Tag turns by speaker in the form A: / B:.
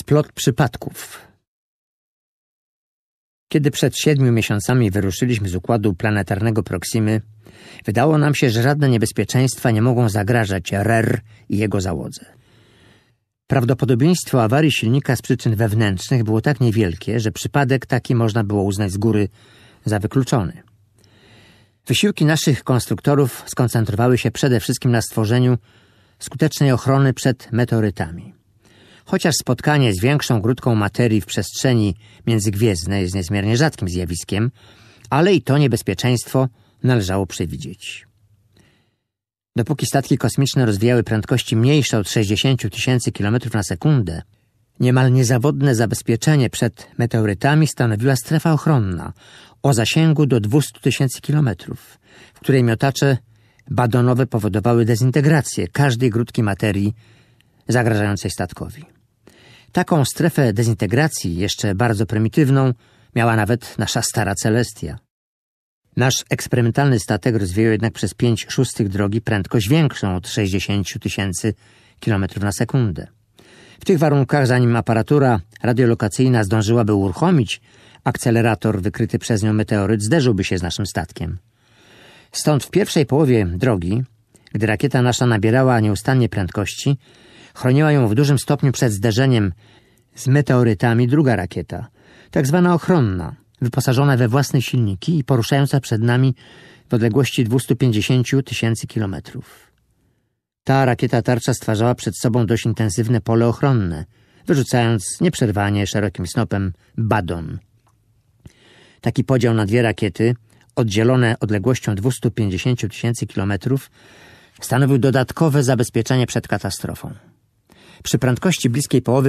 A: Splot przypadków. Kiedy przed siedmiu miesiącami wyruszyliśmy z układu planetarnego Proximy, wydało nam się, że żadne niebezpieczeństwa nie mogą zagrażać RER i jego załodze. Prawdopodobieństwo awarii silnika z przyczyn wewnętrznych było tak niewielkie, że przypadek taki można było uznać z góry za wykluczony. Wysiłki naszych konstruktorów skoncentrowały się przede wszystkim na stworzeniu skutecznej ochrony przed meteorytami. Chociaż spotkanie z większą grudką materii w przestrzeni międzygwiezdnej jest niezmiernie rzadkim zjawiskiem, ale i to niebezpieczeństwo należało przewidzieć. Dopóki statki kosmiczne rozwijały prędkości mniejsze od 60 tysięcy km na sekundę, niemal niezawodne zabezpieczenie przed meteorytami stanowiła strefa ochronna o zasięgu do 200 tysięcy kilometrów, w której miotacze badonowe powodowały dezintegrację każdej grudki materii zagrażającej statkowi. Taką strefę dezintegracji, jeszcze bardzo prymitywną, miała nawet nasza stara Celestia. Nasz eksperymentalny statek rozwijał jednak przez pięć szóstych drogi prędkość większą od 60 tysięcy kilometrów na sekundę. W tych warunkach, zanim aparatura radiolokacyjna zdążyłaby uruchomić akcelerator wykryty przez nią meteoryt, zderzyłby się z naszym statkiem. Stąd w pierwszej połowie drogi, gdy rakieta nasza nabierała nieustannie prędkości, chroniła ją w dużym stopniu przed zderzeniem z meteorytami druga rakieta, tak zwana ochronna, wyposażona we własne silniki i poruszająca przed nami w odległości 250 tysięcy kilometrów. Ta rakieta tarcza stwarzała przed sobą dość intensywne pole ochronne, wyrzucając nieprzerwanie szerokim snopem badon. Taki podział na dwie rakiety, oddzielone odległością 250 tysięcy kilometrów, stanowił dodatkowe zabezpieczenie przed katastrofą. Przy prędkości bliskiej połowy